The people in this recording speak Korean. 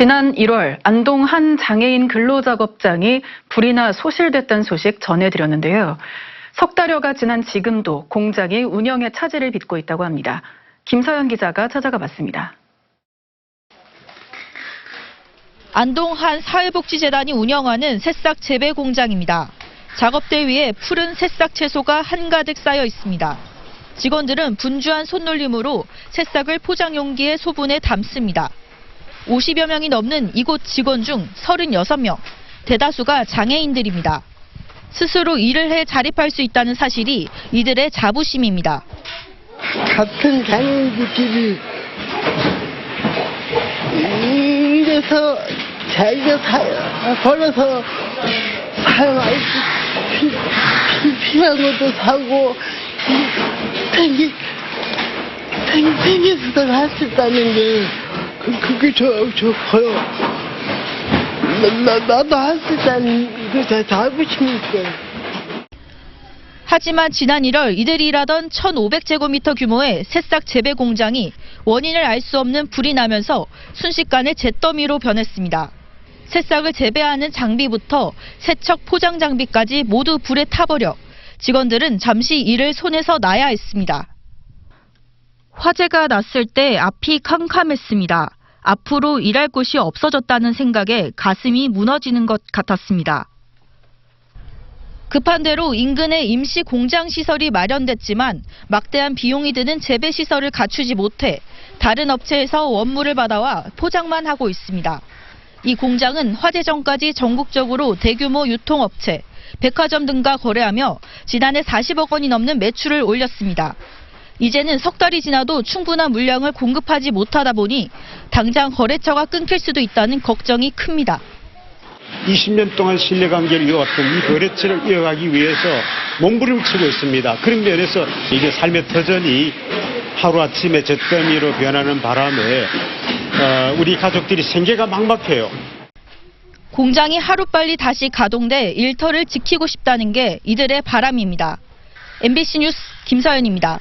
지난 1월 안동 한 장애인 근로작업장이 불이 나 소실됐다는 소식 전해드렸는데요. 석 달여가 지난 지금도 공장이 운영에 차질을 빚고 있다고 합니다. 김서연 기자가 찾아가 봤습니다. 안동 한 사회복지재단이 운영하는 새싹 재배 공장입니다. 작업대 위에 푸른 새싹 채소가 한가득 쌓여 있습니다. 직원들은 분주한 손놀림으로 새싹을 포장 용기에 소분해 담습니다. 50여 명이 넘는 이곳 직원 중 36명, 대다수가 장애인들입니다. 스스로 일을 해 자립할 수 있다는 사실이 이들의 자부심입니다. 같은 장애인들끼리 이래서 자기가 사, 벌어서 사용할 필요한 것도 사고 생기 생 생기수도 할수 있다는 게 그, 그게 저 좋고요. 나, 나, 나도 할수 있다는 그제 자부심이 있어요. 하지만 지난 1월 이들이 일하던 1,500제곱미터 규모의 새싹 재배 공장이 원인을 알 수 없는 불이 나면서 순식간에 잿더미로 변했습니다. 새싹을 재배하는 장비부터 세척 포장 장비까지 모두 불에 타버려 직원들은 잠시 일을 손에서 놔야 했습니다. 화재가 났을 때 앞이 캄캄했습니다. 앞으로 일할 곳이 없어졌다는 생각에 가슴이 무너지는 것 같았습니다. 급한 대로 인근에 임시 공장 시설이 마련됐지만 막대한 비용이 드는 재배 시설을 갖추지 못해 다른 업체에서 원물을 받아와 포장만 하고 있습니다. 이 공장은 화재 전까지 전국적으로 대규모 유통업체, 백화점 등과 거래하며 지난해 40억 원이 넘는 매출을 올렸습니다. 이제는 석 달이 지나도 충분한 물량을 공급하지 못하다 보니 당장 거래처가 끊길 수도 있다는 걱정이 큽니다. 20년 동안 신뢰관계를 이어왔던 이 거래처를 이어가기 위해서 몸부림치고 있습니다. 그런 면에서 이게 삶의 터전이 하루아침에 잿더미로 변하는 바람에 어, 우리 가족들이 생계가 막막해요. 공장이 하루빨리 다시 가동돼 일터를 지키고 싶다는 게 이들의 바람입니다. MBC 뉴스 김서연입니다.